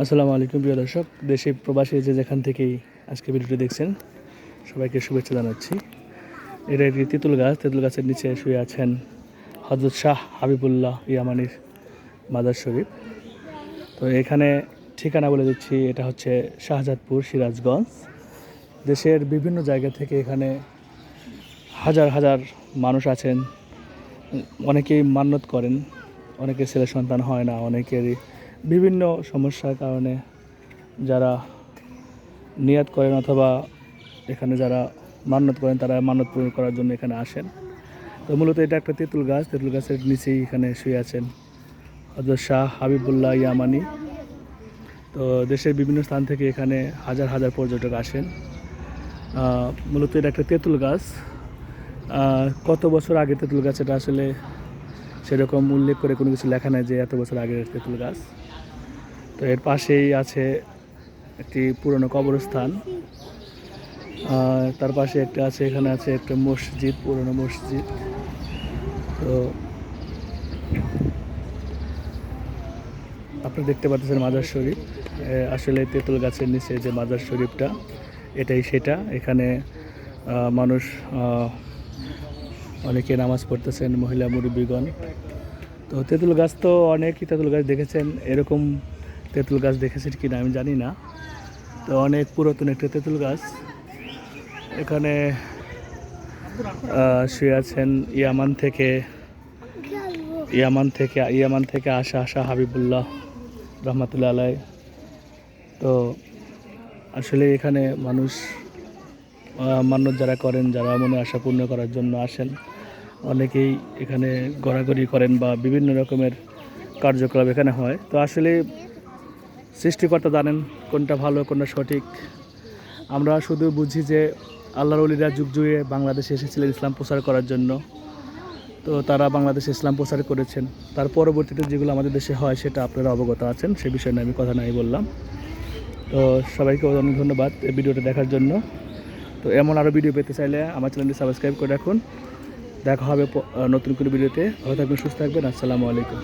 আসসালামু আলাইকুম, প্রিয় দর্শক। দেশে প্রবাসী যে যেখান থেকেই আজকে ভিডিওটি দেখছেন, সবাইকে শুভেচ্ছা জানাচ্ছি। এটা একটি তেঁতুল গাছ, তেঁতুল গাছের নিচে শুয়ে আছেন হজরত শাহ হাবিবুল্লাহ ইয়ামানির মাদার শরীফ। তো এখানে ঠিকানা বলে দিচ্ছি, এটা হচ্ছে শাহজাদপুর সিরাজগঞ্জ। দেশের বিভিন্ন জায়গা থেকে এখানে হাজার হাজার মানুষ আছেন। অনেকেই মান্যত করেন, অনেকের ছেলে সন্তান হয় না, অনেকেরই বিভিন্ন সমস্যার কারণে যারা নিয়াত করেন অথবা এখানে যারা মান্যত করেন, তারা মান্যত পূরণ করার জন্য এখানে আসেন। তো মূলত এটা একটা তেঁতুল গাছ। তেঁতুল গাছের নিচেই এখানে শুয়ে আছেন হজরত শাহ হাবিবুল্লাহ ইয়ামানি। তো দেশের বিভিন্ন স্থান থেকে এখানে হাজার হাজার পর্যটক আসেন। মূলত এটা একটা তেঁতুল গাছ। কত বছর আগে তেঁতুল গাছ এটা আসলে সেরকম উল্লেখ করে কোনো কিছু লেখা নাই যে এত বছর আগের তেঁতুল গাছ। তো এর পাশেই আছে একটি পুরনো কবরস্থান। তার পাশে একটা আছে, এখানে আছে একটা মসজিদ, পুরনো মসজিদ। তো আপনি দেখতে পাচ্ছেন মাজার শরীফ। আসলে তেঁতুল গাছের নিচে যে মাজার শরীফটা, এটাই সেটা। এখানে মানুষ অনেকে নামাজ পড়তেছেন মহিলা মুরব্বীগণ। তো তেঁতুল গাছ তো অনেকই তেঁতুল গাছ দেখেছেন এরকম তেঁতুল গাছ দেখেছেন কি না আমি জানি না। তো অনেক পুরাতন একটা তেঁতুল গাছ। এখানে শুয়ে আছেন ইয়ামান থেকে ইয়ামান থেকে ইয়ামান থেকে আসা আসা হাবিবুল্লাহ রহমতুল্লাহ আলাই তো আসলে এখানে মানুষ আহ, মান্যত যারা করেন যারা মনে আশা পূর্ণ করার জন্য আসেন অনেকেই এখানে ঘোরাঘুরি করেন বা বিভিন্ন রকমের কার্যকলাপ এখানে হয়। তো আসলে সৃষ্টিকর্তা জানেন কোনটা ভালো, কোনটা সঠিক। আমরা শুধু বুঝি যে আল্লাহর অলিরা যুগ যুগে বাংলাদেশে এসেছিলেন ইসলাম প্রচার করার জন্য। তো তারা বাংলাদেশে ইসলাম প্রচার করেছেন। তার পরবর্তীতে যেগুলো আমাদের দেশে হয় সেটা আপনারা অবগত আছেন, সে বিষয়ে আমি কথা নাই বললাম। তো সবাইকে অনেক ধন্যবাদ এই ভিডিওটা দেখার জন্য। তো এমন আরও ভিডিও পেতে চাইলে আমার চ্যানেলটি সাবস্ক্রাইব করে রাখুন। দেখা হবে নতুন কোনো ভিডিওতে। ভালো থাকবেন সুস্থ থাকবেন। আসসালামু আলাইকুম।